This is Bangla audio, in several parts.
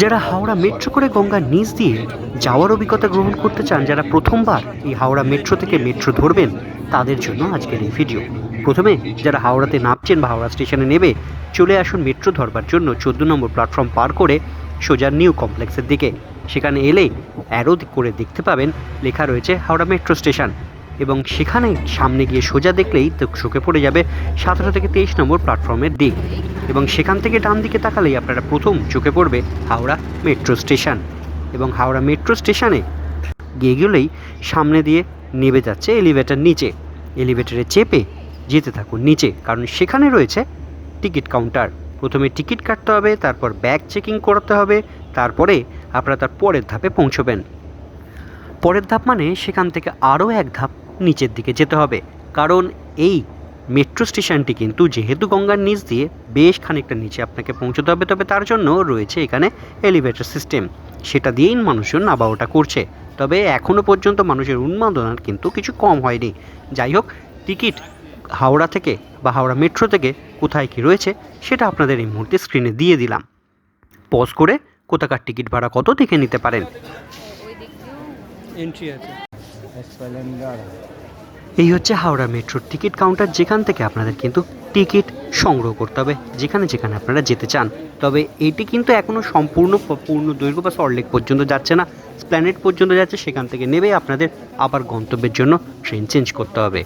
যারা হাওড়া মেট্রো করে গঙ্গার নিচ দিয়ে যাওয়ার অভিজ্ঞতা গ্রহণ করতে চান, যারা প্রথমবার এই হাওড়া মেট্রো থেকে মেট্রো ধরবেন, তাদের জন্য আজকের এই ভিডিও। প্রথমে যারা হাওড়াতে নামছেন বা হাওড়া স্টেশনে নেবে, চলে আসুন মেট্রো ধরবার জন্য চোদ্দ নম্বর প্ল্যাটফর্ম পার করে সোজা নিউ কমপ্লেক্সের দিকে। সেখানে এলে অ্যারো করে দেখতে পাবেন, লেখা রয়েছে হাওড়া মেট্রো স্টেশন। এবং সেখানে সামনে গিয়ে সোজা দেখলেই তো চোখে পড়ে যাবে সতেরো থেকে তেইশ নম্বর প্ল্যাটফর্মের দিক। এবং সেখান থেকে ডান দিকে তাকালেই আপনারা প্রথম চোখে পড়বে হাওড়া মেট্রো স্টেশন। এবং হাওড়া মেট্রো স্টেশনে গিয়ে গেলেই সামনে দিয়ে নেমে যাচ্ছে এলিভেটার নিচে। এলিভেটারে চেপে যেতে থাকুন নিচে, কারণ সেখানে রয়েছে টিকিট কাউন্টার। প্রথমে টিকিট কাটতে হবে, তারপর ব্যাগ চেকিং করতে হবে, তারপরে আপনারা তার পরের ধাপে পৌঁছবেন। পরের ধাপ মানে সেখান থেকে আরও এক ধাপ নিচের দিকে যেতে হবে, কারণ এই মেট্রো স্টেশনটি কিন্তু যেহেতু গঙ্গার নিচ দিয়ে বেশ খানিকটা নিচে আপনাকে পৌঁছতে হবে তবে তার জন্য রয়েছে এখানে এলিভেটর সিস্টেম সেটা দিয়েই মানুষজন নাবা ওটা করছে। তবে এখনও পর্যন্ত মানুষের উন্মাদনার কিন্তু কিছু কম হয়নি। যাই হোক টিকিট হাওড়া থেকে বা হাওড়া মেট্রো থেকে কোথায় কি রয়েছে সেটা আপনাদের এই মুহূর্তে স্ক্রিনে দিয়ে দিলাম। পজ করে কোথাকার টিকিট ভাড়া কত দেখে নিতে পারেন। এন্ট্রি আছে। এই হচ্ছে হাওড়া মেট্রোর টিকিট কাউন্টার, যেখান থেকে আপনাদের কিন্তু টিকিট সংগ্রহ করতে হবে, যেখানে যেখানে আপনারা যেতে চান। তবে এটি কিন্তু এখনও সম্পূর্ণ, পূর্ণ দৈর্ঘ্য বা সল্টলেক পর্যন্ত যাচ্ছে না। স্প্ল্যানেট পর্যন্ত যাচ্ছে, সেখান থেকে নেবে আপনাদের আবার গন্তব্যের জন্য ট্রেন চেঞ্জ করতে হবে।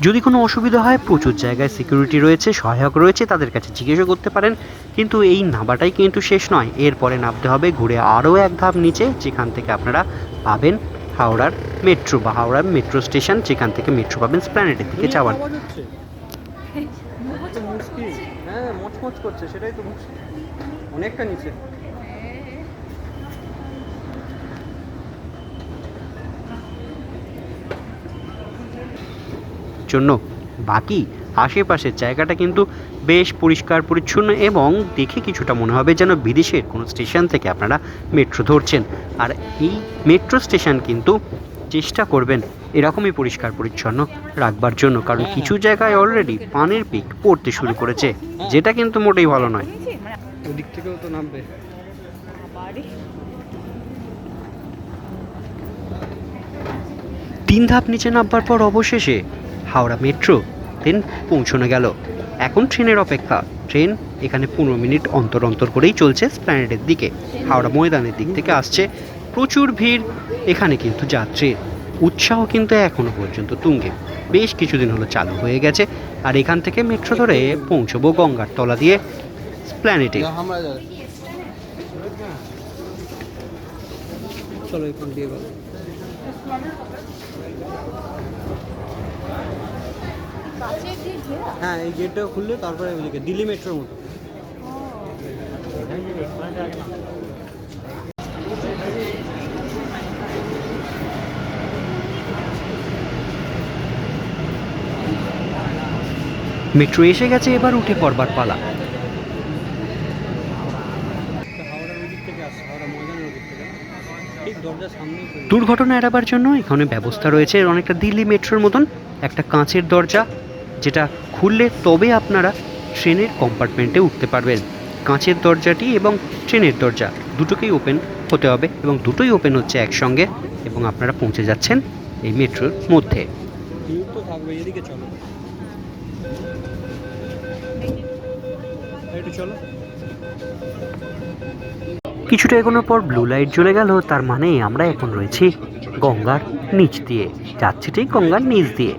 যদি কোনো অসুবিধা হয় প্রচুর জায়গায় সিকিউরিটি রয়েছে সহায়ক রয়েছে তাদের কাছে জিজ্ঞাসা করতে পারেন। কিন্তু এই নামাটাই কিন্তু শেষ নয়। এরপরে নামতে হবে ঘুরে আরও এক ধাপ নিচে যেখান থেকে আপনারা পাবেন হাওড়ার মেট্রো বা হাওড়ার মেট্রো স্টেশন যেখান থেকে মেট্রো পাবেন স্প্ল্যানেটের দিকে যাওয়ার। আওয়াজ হচ্ছে তো মুশকিল হ্যাঁ মচমচ করছে সেটাই তো মুশকিল অনেকটা নিচে জন্য। বাকি আশেপাশের জায়গাটা কিন্তু বেশ পরিষ্কার পরিচ্ছন্ন এবং দেখে কিছুটা মনে হবে যেন বিদেশের কোনো স্টেশন থেকে আপনারা মেট্রো ধরছেন। আর এই মেট্রো স্টেশন কিন্তু চেষ্টা করবেন এরকমই পরিষ্কার পরিচ্ছন্ন রাখবার জন্য। কারণ কিছু জায়গায় অলরেডি পানের পিক পড়তে শুরু করেছে যেটা কিন্তু মোটেই ভালো নয়। ওদিক থেকেও তো নামবে। তিন ধাপ নিচে নামবার পর অবশেষে হাওড়া মেট্রো ট্রেন পৌঁছানো গেল। এখন ট্রেনের অপেক্ষা। ট্রেন এখানে পনেরো মিনিট অন্তর অন্তর করেই চলছে স্প্ল্যানেডের দিকে। হাওড়া ময়দানের দিক থেকে আসছে। প্রচুর ভিড়। এখানে কিন্তু যাত্রীর উৎসাহ কিন্তু এখনও পর্যন্ত তুঙ্গে। বেশ কিছুদিন হলো চালু হয়ে গেছে। আর এখান থেকে মেট্রো ধরে পৌঁছবো গঙ্গার তলা দিয়ে স্প্ল্যানেটে চলো এখান দিয়ে হ্যাঁ এই গেটটা খুললে তারপরে ওইদিকে দিল্লি মেট্রোর মতো মেট্রো এসে গেছে, এবার উঠে পড়বার পালা। দুর্ঘটনা এড়াবার জন্য এখানে ব্যবস্থা রয়েছে অনেকটা দিল্লি মেট্রোর মতন, একটা কাঁচের দরজা যেটা খুললে তবে আপনারা ট্রেনের কম্পার্টমেন্টে উঠতে পারবেন। কাঁচের দরজাটি এবং ট্রেনের দরজা দুটোকেই ওপেন হতে হবে এবং দুটোই ওপেন হচ্ছে একসঙ্গে এবং আপনারা পৌঁছে যাচ্ছেন এই মেট্রোর মধ্যে। চলো। কিছুটা এগোনোর পর ব্লু লাইট জ্বলে গেল তার মানে আমরা এখন রয়েছি গঙ্গার নিচ দিয়ে। যাচ্ছি ঠিক গঙ্গার নিচ দিয়ে।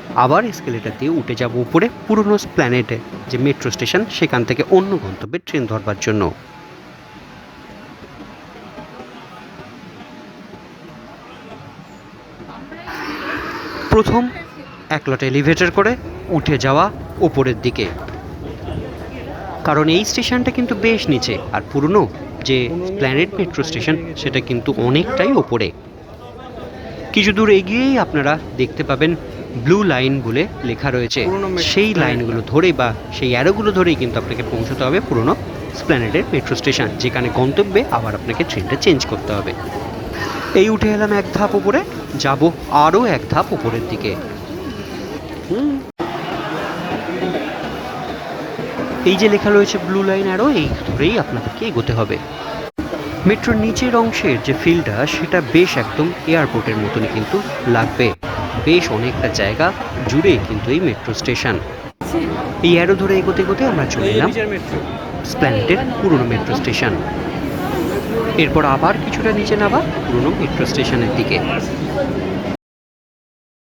আবার এসকেলেটার দিয়ে উঠে যাব উপরে, পুরনো প্ল্যানেটে যে মেট্রো স্টেশন সেখান থেকে অন্য গন্তব্যে ট্রেন ধরবার জন্য। প্রথম এক লট এলিভেটর করে উঠে যাওয়া ওপরের দিকে। কারণ এই স্টেশনটা কিন্তু বেশ নিচে, আর পুরনো যে প্ল্যানেট মেট্রো স্টেশন সেটা কিন্তু অনেকটাই ওপরে। কিছু দূর এগিয়েই আপনারা দেখতে পাবেন ব্লু লাইন বলে লেখা রয়েছে। সেই লাইনগুলো ধরে বা সেই অ্যারোগুলো ধরেই কিন্তু আপনাকে পৌঁছতে হবে পুরনো স্প্ল্যানেটের মেট্রো স্টেশন যেখানে গন্তব্যে আবার আপনাকে ট্রেনটা চেঞ্জ করতে হবে। এই উঠে এলাম এক ধাপ উপরে যাব আরও এক ধাপ উপরের দিকে। এই যে লেখা রয়েছে ব্লু লাইন অ্যারো এই ধরেই আপনাদেরকে এগোতে হবে। মেট্রোর নিচের অংশের যে ফিল্ডটা সেটা বেশ একদম এয়ারপোর্টের মতনই কিন্তু লাগবে। বেশ অনেকটা জায়গা জুড়ে কিন্তু এই মেট্রো স্টেশন এই অ্যারো ধরে এগোতে এগোতে আমরা চলে এলাম স্প্ল্যানেটের পুরনো মেট্রো স্টেশন এরপর আবার কিছুটা নিচে নামা পুরনো মেট্রো স্টেশনের দিকে।